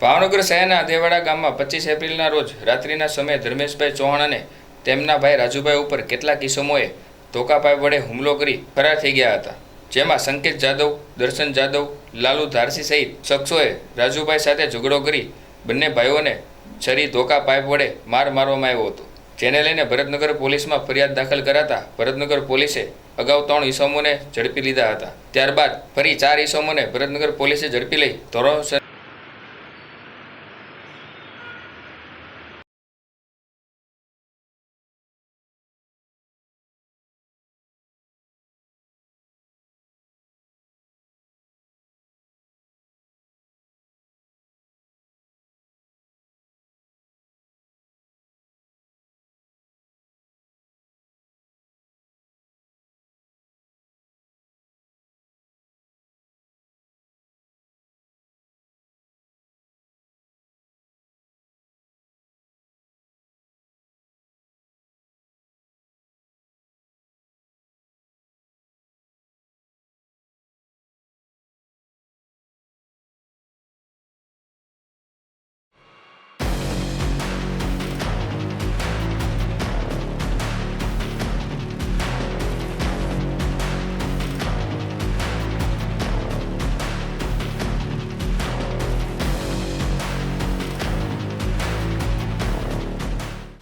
ભાવનગર શહેરના દેવાડા ગામમાં પચીસ એપ્રિલના રોજ રાત્રિના સમયે ધર્મેશભાઈ ચૌહાણ અને તેમના ભાઈ રાજુભાઈ ઉપર કેટલાક ઇસમોએ ધોકાપાઈ વડે હુમલો કરી ફરાર થઈ ગયા હતા. જેમાં સંકેત જાદવ દર્શન જાદવ લાલુ ધારસી સહિત શખ્સોએ રાજુભાઈ સાથે ઝઘડો કરી બંને ભાઈઓને છરી ધોકા પાઇપ વડે માર મારવામાં આવ્યો હતો. જેને લઈને ભરતનગર પોલીસમાં ફરિયાદ દાખલ કરાતા ભરતનગર પોલીસે અગાઉ ત્રણ ઈસમોને ઝડપી લીધા હતા. ત્યારબાદ ફરી ચાર ઈસમોને ભરતનગર પોલીસે ઝડપી લઈ ધોરણસર